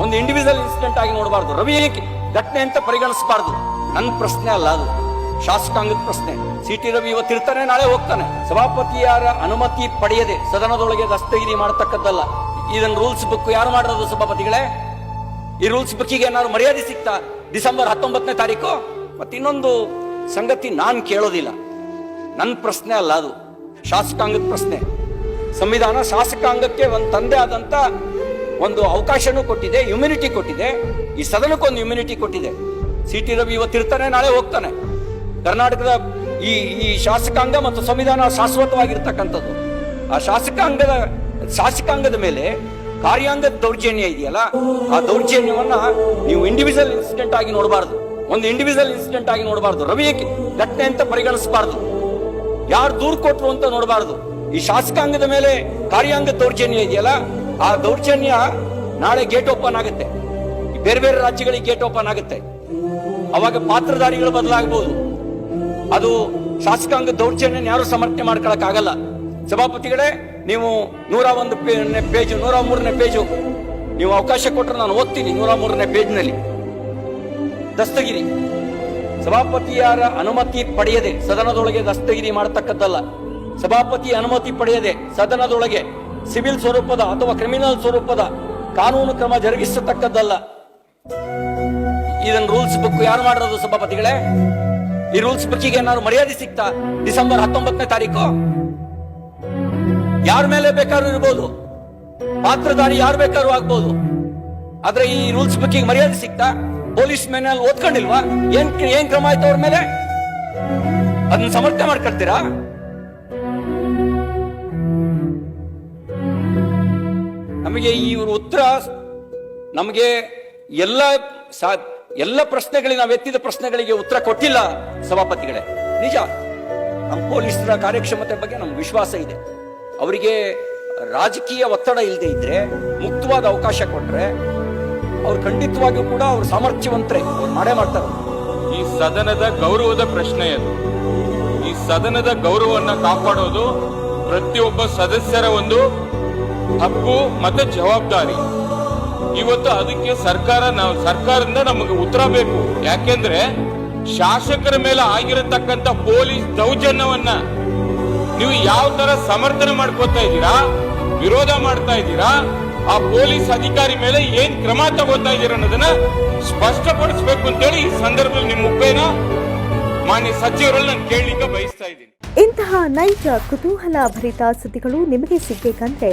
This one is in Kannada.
ಒಂದು ಇಂಡಿವಿಜುವಲ್ ಇನ್ಸಿಡೆಂಟ್ ಆಗಿ ನೋಡಬಾರ್ದು. ರವಿ ಘಟನೆ ಅಂತ ಪರಿಗಣಿಸಬಾರ್ದು? ನನ್ನ ಪ್ರಶ್ನೆ ಅಲ್ಲ ಅದು. ಶಾಸಕಾಂಗದ ಪ್ರಶ್ನೆ. ಸಿ ಟಿ ರವಿ ಇವತ್ತಿರ್ತಾನೆ ನಾಳೆ ಹೋಗ್ತಾನೆ. ಸಭಾಪತಿಯರ ಅನುಮತಿ ಪಡೆಯದೆ ಸದನದೊಳಗೆ ದಸ್ತಗಿರಿ ಮಾಡತಕ್ಕದ್ದಲ್ಲ. ಇದನ್ನ ರೂಲ್ಸ್ ಬುಕ್ ಯಾರು ಮಾಡಿರೋದು ಸಭಾಪತಿಗಳೇ? ಈ ರೂಲ್ಸ್ ಬುಕ್ಕಿಗೆ ಏನಾದ್ರು ಮರ್ಯಾದೆ ಸಿಗ್ತಾ ಡಿಸೆಂಬರ್ ಹತ್ತೊಂಬತ್ತನೇ ತಾರೀಕು? ಮತ್ತೆ ಇನ್ನೊಂದು ಸಂಗತಿ ನಾನು ಕೇಳೋದಿಲ್ಲ. ನನ್ನ ಪ್ರಶ್ನೆ ಅಲ್ಲ ಅದು. ಶಾಸಕಾಂಗದ ಪ್ರಶ್ನೆ. ಸಂವಿಧಾನ ಶಾಸಕಾಂಗಕ್ಕೆ ಒಂದು ತಂದೆ ಆದಂತ ಒಂದು ಅವಕಾಶನೂ ಕೊಟ್ಟಿದೆ ಇಮ್ಯುನಿಟಿ ಕೊಟ್ಟಿದೆ. ಈ ಸದನಕ್ಕೊಂದು ಇಮ್ಯುನಿಟಿ ಕೊಟ್ಟಿದೆ. ಸಿ ಟಿ ರವಿ ಇವತ್ತಿರ್ತಾನೆ ನಾಳೆ ಹೋಗ್ತಾನೆ. ಕರ್ನಾಟಕದ ಈ ಈ ಶಾಸಕಾಂಗ ಮತ್ತು ಸಂವಿಧಾನ ಶಾಶ್ವತವಾಗಿರ್ತಕ್ಕಂಥದ್ದು. ಆ ಶಾಸಕಾಂಗದ ಶಾಸಕಾಂಗದ ಮೇಲೆ ಕಾರ್ಯಾಂಗದ ದೌರ್ಜನ್ಯ ಇದೆಯಲ್ಲ, ಆ ದೌರ್ಜನ್ಯವನ್ನ ನೀವು ಇಂಡಿವಿಜುವಲ್ ಇನ್ಸಿಡೆಂಟ್ ಆಗಿ ನೋಡಬಾರ್ದು. ಒಂದು ಇಂಡಿವಿಜುವಲ್ ಇನ್ಸಿಡೆಂಟ್ ಆಗಿ ನೋಡಬಾರ್ದು. ರವಿ ಘಟನೆ ಅಂತ ಪರಿಗಣಿಸಬಾರ್ದು? ಯಾರು ದೂರು ಕೊಟ್ರು ಅಂತ ನೋಡಬಾರ್ದು. ಈ ಶಾಸಕಾಂಗದ ಮೇಲೆ ಕಾರ್ಯಾಂಗ ದೌರ್ಜನ್ಯ ಇದೆಯಲ್ಲ ಆ ದೌರ್ಜನ್ಯ ನಾಳೆ ಗೇಟ್ ಓಪನ್ ಆಗುತ್ತೆ. ಬೇರೆ ಬೇರೆ ರಾಜ್ಯಗಳಿಗೆ ಗೇಟ್ ಓಪನ್ ಆಗುತ್ತೆ. ಅವಾಗ ಪಾತ್ರಧಾರಿಗಳು ಬದಲಾಗಬಹುದು. ಅದು ಶಾಸಕಾಂಗ ದೌರ್ಜನ್ಯ ಯಾರು ಸಮರ್ಥನೆ ಮಾಡ್ಕೊಳಕ್ ಆಗಲ್ಲ ಸಭಾಪತಿಗಳೇ, ನೀವು ನೂರ ಒಂದು ಪೇಜ್, ನೂರ ಮೂರನೇ ಪೇಜು. ನೀವು ಅವಕಾಶ ಕೊಟ್ಟರೆ ನಾನು ಓದ್ತೀನಿ ನೂರ ಮೂರನೇ ಪೇಜ್ನಲ್ಲಿ. ದಸ್ತಗಿರಿ. ಸಭಾಪತಿಯರ ಅನುಮತಿ ಪಡೆಯದೆ, ಸದನದೊಳಗೆ ದಸ್ತಗಿರಿ ಮಾಡತಕ್ಕದ್ದಲ್ಲ. ಸಭಾಪತಿ ಅನುಮತಿ ಪಡೆಯದೆ, ಸದನದೊಳಗೆ ಸಿವಿಲ್ ಸ್ವರೂಪದ ಅಥವಾ ಕ್ರಿಮಿನಲ್ ಸ್ವರೂಪದ ಕಾನೂನು ಕ್ರಮ ಜರುಗಿಸತಕ್ಕದ್ದಲ್ಲ. ಇದನ್ನ ರೂಲ್ಸ್ ಬುಕ್ ಯಾರು ಮಾಡಿರೋದು ಸಭಾಪತಿಗಳೇ? ಈ ರೂಲ್ಸ್ ಬುಕ್ಕಿಗೆ ಏನಾದ್ರು ಮರ್ಯಾದೆ ಸಿಗ್ತಾ ಡಿಸೆಂಬರ್ ಹತ್ತೊಂಬತ್ತನೇ ತಾರೀಕು? ಯಾರ ಮೇಲೆ ಬೇಕಾದ್ರೂ ಇರ್ಬೋದು. ಪಾತ್ರಧಾರಿ ಯಾರು ಬೇಕಾದ್ರೂ ಆಗ್ಬೋದು. ಆದ್ರೆ ಈ ರೂಲ್ಸ್ ಬುಕ್ಕಿಗೆ ಮರ್ಯಾದೆ ಸಿಗ್ತಾ ಪೊಲೀಸ್ ಮೇನಲ್ಲಿ ಓದ್ಕೊಂಡಿಲ್ವಾ? ಏನ್ ಏನ್ ಕ್ರಮ ಆಯ್ತು ಅವ್ರ ಮೇಲೆ? ಅದನ್ನ ಸಮರ್ಥನೆ ಮಾಡ್ಕೊಳ್ತೀರಾ? ನಮಗೆ ಇವರು ಉತ್ತರ, ನಮಗೆ ಎಲ್ಲ ಸಾ- ಎಲ್ಲ ಪ್ರಶ್ನೆಗಳಿಗೆ ನಾವು ಎತ್ತಿದ ಪ್ರಶ್ನೆಗಳಿಗೆ ಉತ್ತರ ಕೊಟ್ಟಿಲ್ಲ ಸಭಾಪತಿಗಳೇ. ನಿಜ, ನಮ್ಮ ಪೊಲೀಸರ ಕಾರ್ಯಕ್ಷಮತೆ ಬಗ್ಗೆ ನಮ್ಗೆ ವಿಶ್ವಾಸ ಇದೆ. ಅವರಿಗೆ ರಾಜಕೀಯ ಒತ್ತಡ ಇಲ್ಲದೆ ಇದ್ರೆ, ಮುಕ್ತವಾದ ಅವಕಾಶ ಕೊಟ್ಟರೆ ಅವ್ರು ಖಂಡಿತವಾಗಿಯೂ ಕೂಡ ಅವ್ರ ಸಾಮರ್ಥ್ಯವಂತರೇ ಅವ್ರು ಮಾಡೇ ಮಾಡ್ತಾರೆ. ಈ ಸದನದ ಗೌರವದ ಪ್ರಶ್ನೆ ಅದು. ಈ ಸದನದ ಗೌರವವನ್ನು ಕಾಪಾಡೋದು ಪ್ರತಿಯೊಬ್ಬ ಸದಸ್ಯರ ಒಂದು ಹಕ್ಕು ಮತ್ತೆ ಜವಾಬ್ದಾರಿ. ಇವತ್ತು ಅದಕ್ಕೆ ಸರ್ಕಾರ ನಾವು ಸರ್ಕಾರದಿಂದ ನಮಗೆ ಉತ್ತರ ಬೇಕು. ಯಾಕೆಂದ್ರೆ ಶಾಸಕರ ಮೇಲೆ ಆಗಿರತಕ್ಕಂತ ಪೊಲೀಸ್ ದೌರ್ಜನ್ಯವನ್ನ ನೀವು ಯಾವ ತರ ಸಮರ್ಥನೆ ಮಾಡ್ಕೋತಾ ಇದ್ದೀರಾ, ವಿರೋಧ ಮಾಡ್ತಾ ಇದ್ದೀರಾ, ಆ ಪೊಲೀಸ್ ಅಧಿಕಾರಿ ಮೇಲೆ ಏನ್ ಕ್ರಮ ತಗೋತಾ ಇದ್ದೀರಾ ಅನ್ನೋದನ್ನ ಸ್ಪಷ್ಟಪಡಿಸಬೇಕು ಅಂತೇಳಿ ಈ ಸಂದರ್ಭದಲ್ಲಿ ನಿಮ್ಮ ಮುಖೇನ ಮಾನ್ಯ ಸಚಿವರಲ್ಲಿ ನಾನು ಕೇಳಲಿಕ್ಕೆ ಬಯಸ್ತಾ ಇದ್ದೀನಿ. ಇಂತಹ ನೈಜ ಕುತೂಹಲ ಭರಿತ ಸುದ್ದಿಗಳು ನಿಮಗೆ ಸಿಗಬೇಕಂದ್ರೆ